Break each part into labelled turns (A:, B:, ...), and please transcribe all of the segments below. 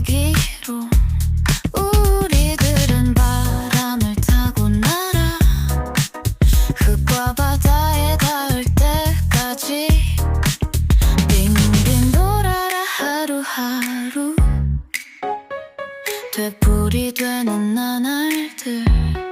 A: 여기로 우리들은 바람을 타고 날아 흙과 바다에 닿을 때까지 빙빙 돌아라 하루하루 되풀이 되는 나날들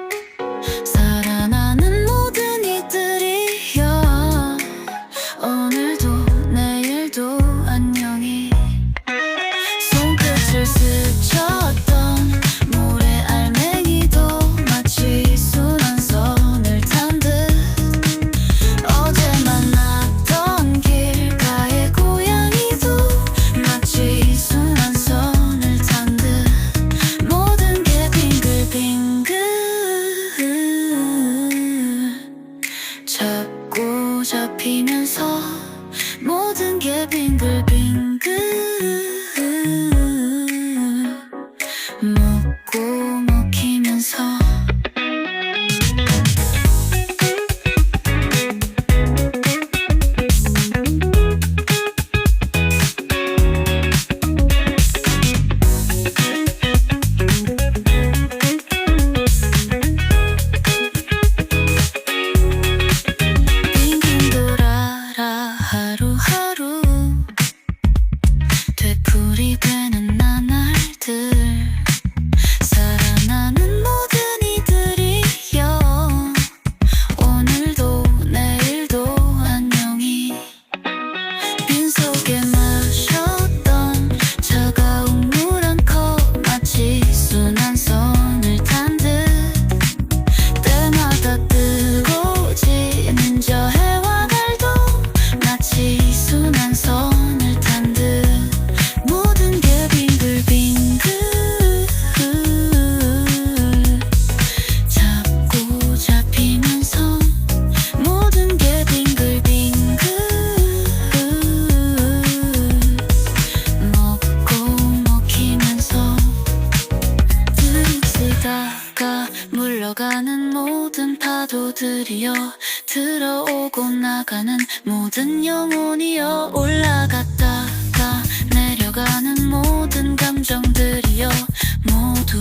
A: 피면서 가 물러가는 모든 파도들이여 들어오고 나가는 모든 영혼이여 올라갔다가 내려가는 모든 감정들이여 모두